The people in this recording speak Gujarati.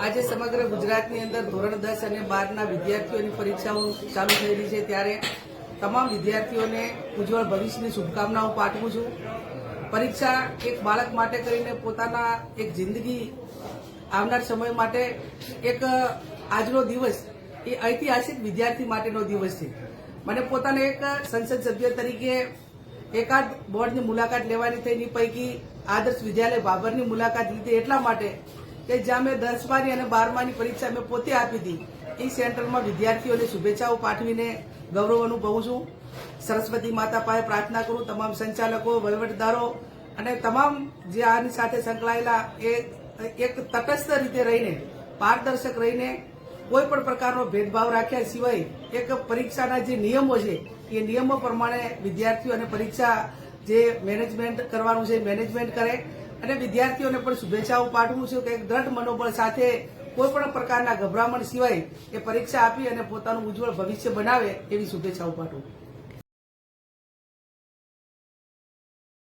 આજે સમગ્ર ગુજરાતની અંદર ધોરણ દસ અને બારના વિદ્યાર્થીઓની પરીક્ષાઓ ચાલુ થયેલી છે. ત્યારે તમામ વિદ્યાર્થીઓને ઉજ્જવળ ભવિષ્યની શુભકામનાઓ પાઠવું છું. પરીક્ષા એક બાળક માટે કરીને પોતાના એક જિંદગી આવનાર સમય માટે એક, આજનો દિવસ એ ઐતિહાસિક વિદ્યાર્થી માટેનો દિવસ છે. મને પોતાને એક સંસદ સભ્ય તરીકે એકાદ બોર્ડની મુલાકાત લેવાની થઈની પૈકી આદર્શ વિદ્યાલય બાબરની મુલાકાત લીધી. એટલા માટે કે જ્યાં મેં દસમાની અને બારમાની પરીક્ષા મેં પોતે આપી હતી, એ સેન્ટરમાં વિદ્યાર્થીઓને શુભેચ્છાઓ પાઠવીને ગૌરવ અનુભવું છું. સરસ્વતી માતા પાસે પ્રાર્થના કરું, તમામ સંચાલકો, વહીવટદારો અને તમામ જે આની સાથે સંકળાયેલા એ એક તટસ્થ રીતે રહીને, પારદર્શક રહીને કોઈ પણ પ્રકારનો ભેદભાવ રાખ્યા સિવાય એક પરીક્ષાના જે નિયમો છે, એ નિયમો પ્રમાણે વિદ્યાર્થીઓ અને પરીક્ષા જે મેનેજમેન્ટ કરવાનું છે મેનેજમેન્ટ કરે. અને વિદ્યાર્થીઓને પણ શુભેચ્છાઓ પાઠવું છું કે દ્રઢ મનોબળ સાથે કોઈ પણ પ્રકારના ગભરામણ સિવાય એ પરીક્ષા આપી અને પોતાનું ઉજ્જવળ ભવિષ્ય બનાવે એવી શુભેચ્છાઓ પાઠવું.